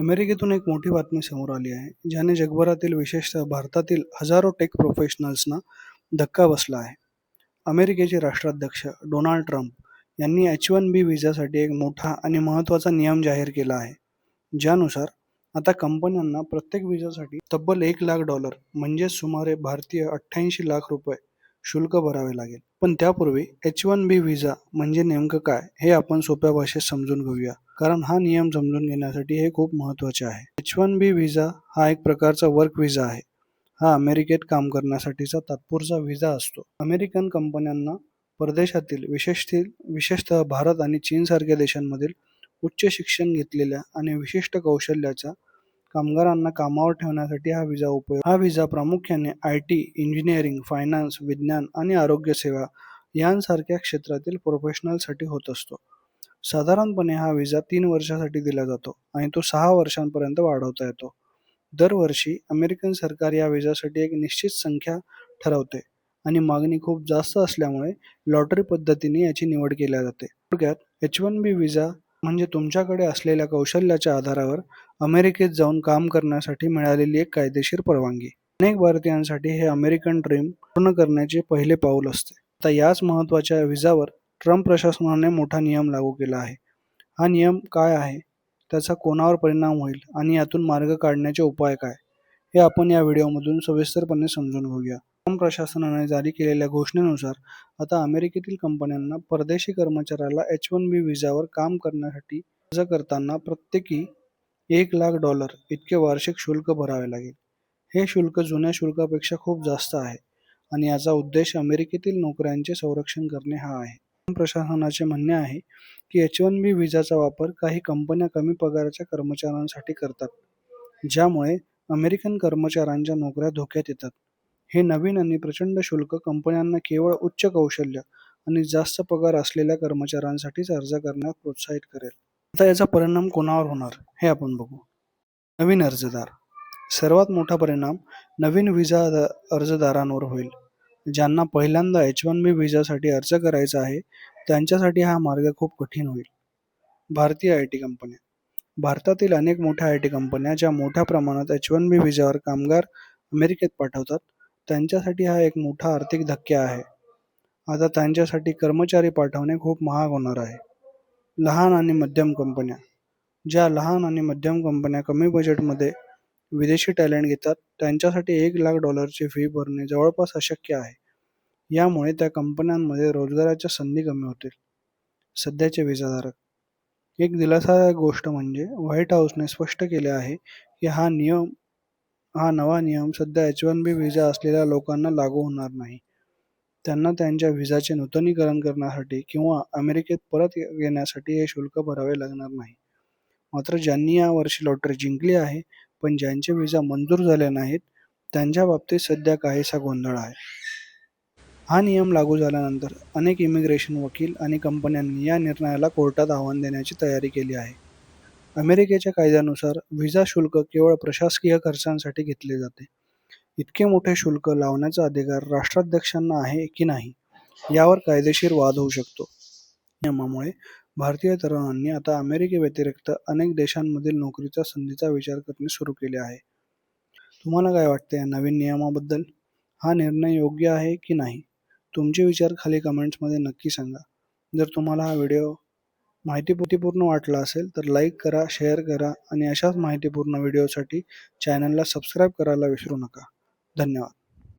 अमेरिकेतून एक मोठी बातमी समोर आली आहे, ज्याने जगभरातील विशेषतः भारतातील हजारो टेक प्रोफेशनल्सना धक्का बसला आहे. अमेरिकेचे राष्ट्राध्यक्ष डोनाल्ड ट्रम्प यांनी एच वन बी व्हिसासाठी एक मोठा आणि महत्त्वाचा नियम जाहीर केला आहे, ज्यानुसार आता कंपन्यांना प्रत्येक व्हिसासाठी तब्बल एक लाख डॉलर म्हणजेच सुमारे भारतीय अठ्ठ्याऐंशी लाख रुपये शुल्क भरावे लागेल. पण त्यापूर्वी एच वन बी व्हिसा म्हणजे नेमकं काय हे आपण सोप्या भाषेत समजून घेऊया, कारण हा नियम समजून घेण्यासाठी हे खूप महत्त्वाचे आहे. एच वन बी व्हिसा हा एक प्रकारचा वर्क व्हिसा आहे. हा अमेरिकेत काम करण्यासाठीचा तात्पुरचा व्हिसा असतो. अमेरिकन कंपन्यांना परदेशातील विशेषतील विशेषतः भारत आणि चीनसारख्या देशांमधील उच्च शिक्षण घेतलेल्या आणि विशिष्ट कौशल्याच्या कामगारांना कामावर ठेवण्यासाठी हा व्हिसा उपयोग हा व्हिसा प्रामुख्याने आय टी, इंजिनिअरिंग, फायनान्स, विज्ञान आणि आरोग्यसेवा यांसारख्या क्षेत्रातील प्रोफेशनलसाठी होत असतो. साधारणपणे हा व्हिसा तीन वर्षासाठी दिला जातो आणि तो सहा वर्षांपर्यंत वाढवता येतो. दरवर्षी अमेरिकन सरकार या व्हिसासाठी एक निश्चित संख्या ठरवते आणि मागणी खूप जास्त असल्यामुळे लॉटरी पद्धतीने याची निवड केली जाते. थोडक्यात एच वन बी व्हिसा म्हणजे तुमच्याकडे असलेल्या कौशल्याच्या आधारावर अमेरिकेत जाऊन काम करण्यासाठी मिळालेली एक कायदेशीर परवानगी. अनेक भारतीयांसाठी हे अमेरिकन ड्रीम पूर्ण करण्याचे पहिले पाऊल असते. आता याच महत्त्वाच्या व्हिसावर ट्रम्प प्रशासनाने मोठा नियम लागू केला आहे. हा नियम काय आहे, त्याचा कोणावर परिणाम होईल आणि यातून मार्ग काढण्याचे उपाय काय, हे आपण या व्हिडिओमधून सविस्तरपणे समजून घेऊया. ट्रम्प प्रशासनाने जारी केलेल्या घोषणेनुसार आता अमेरिकेतील कंपन्यांना परदेशी कर्मचाऱ्याला एच वन बी व्हिसावर काम करण्यासाठी अर्ज करताना प्रत्येकी एक लाख डॉलर इतके वार्षिक शुल्क भरावे लागेल. हे शुल्क जुन्या शुल्कापेक्षा खूप जास्त आहे आणि याचा उद्देश अमेरिकेतील नोकऱ्यांचे संरक्षण करणे हा आहे. प्रशासनाचे म्हणणे आहे की एच वन बी विजाचा वापर काही कंपन्या कमी पगाराच्या कर्मचाऱ्यांसाठी करतात, ज्यामुळे अमेरिकन कर्मचाऱ्यांच्या नोकऱ्या धोक्यात येतात. हे नवीन आणि प्रचंड शुल्क कंपन्यांना केवळ उच्च कौशल्य आणि जास्त पगार असलेल्या कर्मचाऱ्यांसाठीच अर्ज करण्यास प्रोत्साहित करेल. आता याचा परिणाम कोणावर होणार हे आपण बघू. नवीन अर्जदार सर्वात मोठा परिणाम नवीन व्हिसा अर्जदारांवर होईल. ज्यांना पहिल्यांदा एच वन बी व्हिसासाठी अर्ज करायचा आहे, त्यांच्यासाठी हा मार्ग खूप कठीण होईल. भारतीय आय टी कंपन्या भारतातील अनेक मोठ्या आय टी कंपन्या ज्या मोठ्या प्रमाणात एच वन बी व्हिसावर कामगार अमेरिकेत पाठवतात, त्यांच्यासाठी हा एक मोठा आर्थिक धक्का आहे. आता त्यांच्यासाठी कर्मचारी पाठवणे खूप महाग होणार आहे. लहान आणि मध्यम कंपन्या ज्या लहान आणि मध्यम कंपन्या कमी बजेटमध्ये विदेशी टॅलेंट घेतात, त्यांच्यासाठी एक लाख डॉलरची फी भरणे जवळपास अशक्य आहे. यामुळे त्या कंपन्यांमध्ये रोजगाराच्या संधी कमी होतील. सध्याचे विजाधारक एक दिलासादायक गोष्ट म्हणजे व्हाईट हाऊसने स्पष्ट केले आहे की हा नियम हा नवा नियम सध्या एच वन बी व्हिजा असलेल्या लोकांना लागू होणार नाही. त्यांना त्यांच्या व्हिजाचे नूतनीकरण करण्यासाठी किंवा अमेरिकेत परत येण्यासाठी हे शुल्क भरावे लागणार नाही. मात्र ज्यांनी यावर्षी लॉटरी जिंकली आहे, पण ज्यांचे व्हिसा मंजूर झाले नाहीत, त्यांच्या बाबतीत सध्या काहीसा गोंधळ आहे. हा नियम लागू झाल्यानंतर अनेक इमिग्रेशन वकील आणि कंपन्यांनी या निर्णयाला कोर्टात आव्हान देण्याची तयारी केली आहे. अमेरिकेच्या कायद्यानुसार व्हिसा शुल्क केवळ प्रशासकीय खर्चांसाठी घेतले जाते. इतके मोठे शुल्क लावण्याचा अधिकार राष्ट्राध्यक्षांना आहे की नाही, यावर कायदेशीर वाद होऊ शकतो. नियमामुळे भारतीय तरुणांनी आता अमेरिकेव्यतिरिक्त अनेक देशांमधील नोकरीच्या संधीचा विचार करणे सुरू केले आहे. तुम्हाला काय वाटते या नवीन नियमाबद्दल? हा निर्णय योग्य आहे की नाही? तुमचे विचार खाली कमेंट्समध्ये नक्की सांगा. जर तुम्हाला हा व्हिडिओ माहितीपूर्ण वाटला असेल तर लाईक करा, शेअर करा आणि अशाच माहितीपूर्ण व्हिडिओसाठी चॅनलला सबस्क्राईब करायला विसरू नका. धन्यवाद.